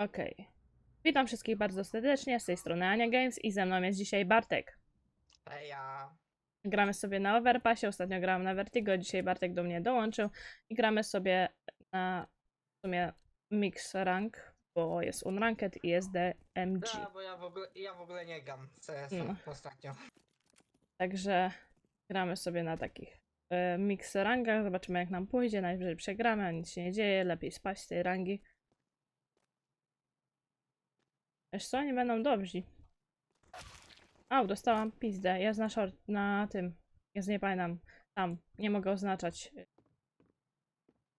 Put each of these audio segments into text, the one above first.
Okej. Witam wszystkich bardzo serdecznie, z tej strony Ania Games i ze mną jest dzisiaj Bartek. Eja. Gramy sobie na Overpassie, ostatnio grałam na Vertigo, dzisiaj Bartek do mnie dołączył i gramy sobie na w sumie mix rank, bo jest unranked i jest DMG. Da, bo ja w ogóle, ja w ogóle nie gram w CS No. ostatnio. Także gramy sobie na takich e, mix rangach, zobaczymy jak nam pójdzie, najwyżej przegramy, a nic się nie dzieje, lepiej spać z tej rangi. Wiesz co, nie będą dobrzy. Au, dostałam pizdę, jest na short, na tym, jest nie pamiętam, tam, nie mogę oznaczać.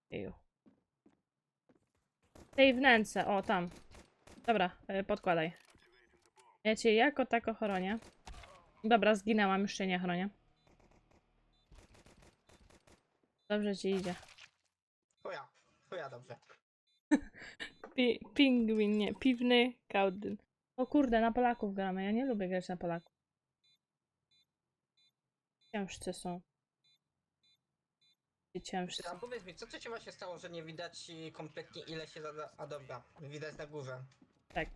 Jeju. Tej wnęce, o tam. Dobra, e, podkładaj. Ja cię jako tako chronię. Dobra, zginęłam, już się nie chronię. Dobrze ci idzie. Chuja, chuja dobrze. Pi pingwin, nie, piwny kaudyn. O kurde, na Polaków gramy. Ja nie lubię grać na Polaków. Ciężcy są. Ci Ciężcy. A powiedz mi, co to się właśnie stało, że nie widać y, kompletnie ile się zada... A dobra, widać na górze. Tak.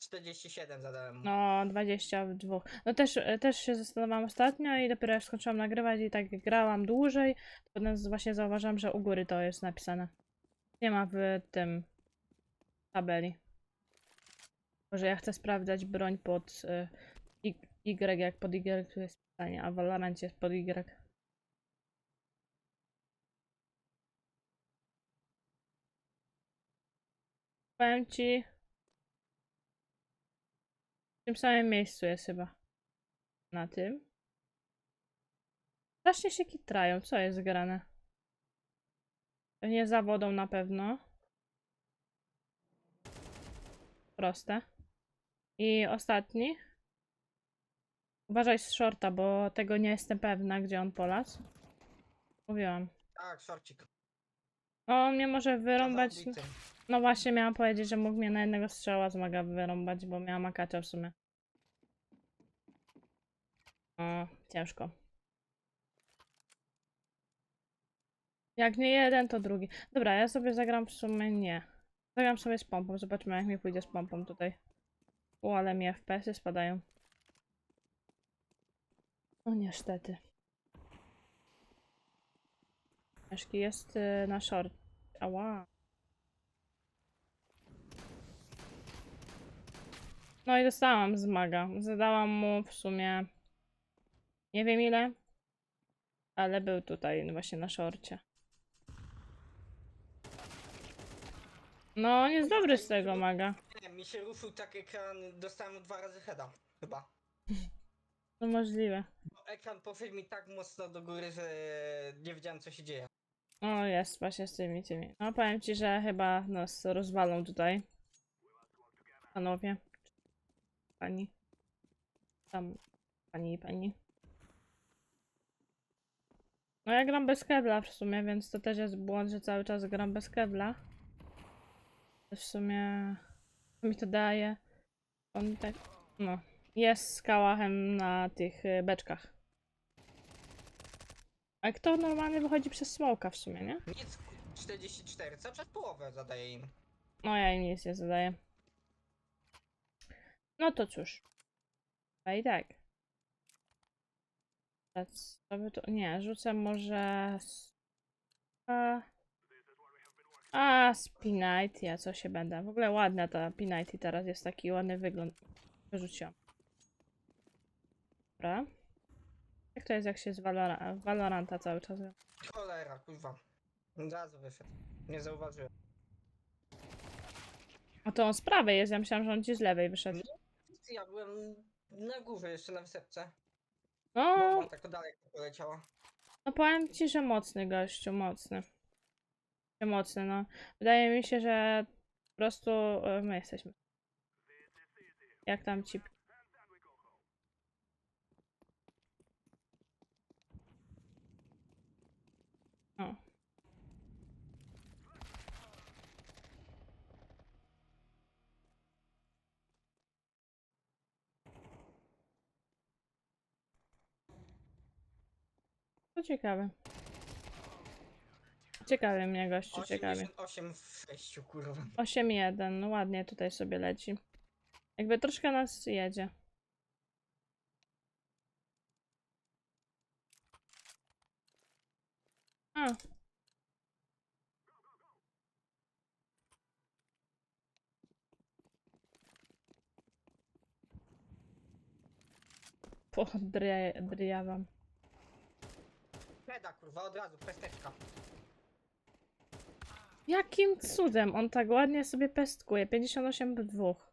47 zadałem. No, 22. No też, też się zastanawiałam ostatnio i dopiero jak skończyłam nagrywać i tak grałam dłużej, to potem właśnie zauważyłam, że u góry to jest napisane. Nie ma w tym tabeli. Może ja chcę sprawdzać broń pod y, Y, jak pod Y tu jest pisanie, a w Valorancie jest pod Y. Powiem ci, w tym samym miejscu jest chyba. Na tym. Strasznie się kitrają. Co jest grane? Pewnie za wodą na pewno. Proste. I ostatni. Uważaj z shorta, bo tego nie jestem pewna, gdzie on polas. Mówiłam. Tak, szorcik. O, on mnie może wyrąbać. No właśnie, miałam powiedzieć, że mógł mnie na jednego strzała z maga wyrąbać, bo miałam akacza w sumie. O, ciężko. Jak nie jeden, to drugi. Dobra, ja sobie zagram w sumie nie. Zagram sobie z pompą, zobaczmy jak mi pójdzie z pompą tutaj. O, ale mi FPS-y spadają. No niestety. Ciężki jest y, na short. Ała. No i dostałam z maga. Zadałam mu w sumie nie wiem ile, ale był tutaj właśnie na szorcie. No, on jest dobry z tego maga. Nie, mi się ruszył tak ekran, dostałem dwa razy heada. Chyba. To możliwe. Bo ekran poszedł mi tak mocno do góry, że nie wiedziałem co się dzieje. O, jest właśnie z tymi, tymi. No, powiem ci, że chyba nas rozwalą tutaj. Panowie. Pani. Tam. Pani i pani. No ja gram bez kebla w sumie, więc to też jest błąd, że cały czas gram bez kebla. W sumie... Co mi to daje? On tak... No. Jest z kałachem na tych y, beczkach. A kto normalnie wychodzi przez smoka w sumie, nie? Nic 44, cały czas połowę zadaję im. No ja im nic nie zadaję. No to cóż. A i tak. A Co by to... Nie, rzucę może... s- A, a Spinite, ja co się będę. W ogóle ładna ta Pinite teraz jest taki ładny wygląd. Wyrzuciłam. Dobra. Jak to jest jak się z Valora Valoranta cały czas gra? Cholera, kurwa. Od razu wyszedł. Nie zauważyłem. A to on z prawej jest, ja myślałam, że on ci z lewej wyszedł. Ja byłem na górze jeszcze na wysepce. No, Bomba tak daleko poleciała. No powiem ci, że mocny gościu, mocny. Że Mocny, no. Wydaje mi się, że po prostu e, my jesteśmy. Jak tam ci. O. To ciekawe. Ciekawie mnie, gościu, ciekawie. 88 w 6, kurwa. 8-1, no ładnie tutaj sobie leci. Jakby troszkę nas jedzie. A. Podryjawam. Peda, kurwa, od razu, pesteczka. Jakim cudem on tak ładnie sobie pestkuje? 58 w dwóch.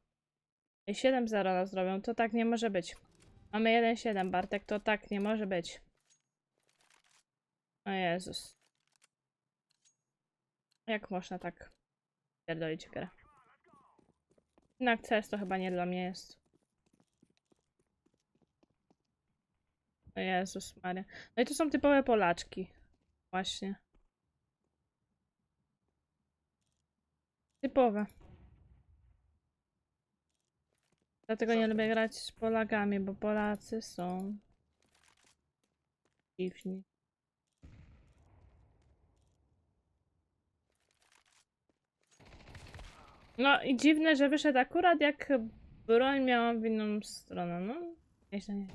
I 7-0 nas zrobią. To tak nie może być. Mamy 1-7, Bartek. To tak nie może być. O Jezus. Jak można tak pierdolić grę? Jednak CS to chyba nie dla mnie jest. O Jezus Maria. No i to są typowe Polaczki. Właśnie. Typowe. Dlatego nie lubię grać z Polakami, bo Polacy są dziwni. No i dziwne, że wyszedł akurat jak broń miała w inną stronę. No, nieźle, nie.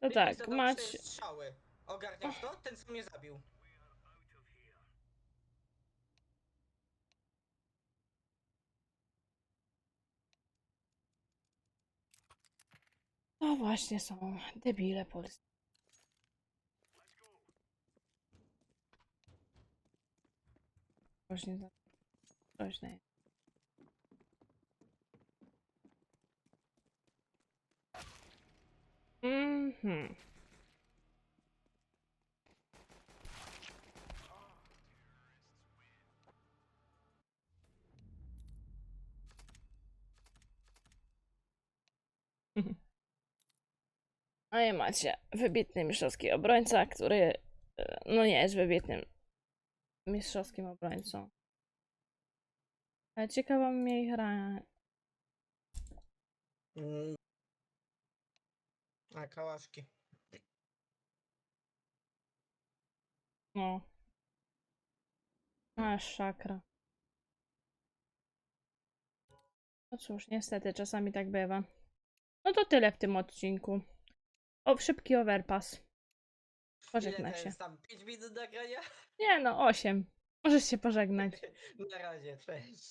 To Jakieś tak, mać. strzały. Ogarniasz to? Ten, co mnie zabił. No właśnie są debile polscy. Właśnie za groźne. Mhm. No i macie wybitny mistrzowski obrońca, który e, no nie jest wybitnym mistrzowskim obrońcą. Ciekawa mnie ich gra. Mm. A, kałaszki. No. A, szakra. No cóż, niestety czasami tak bywa. No to tyle w tym odcinku. O, szybki overpass. Pożegnaj się. tam? 5 minut nagrania? Nie no, 8. Możesz się pożegnać. Na razie, cześć.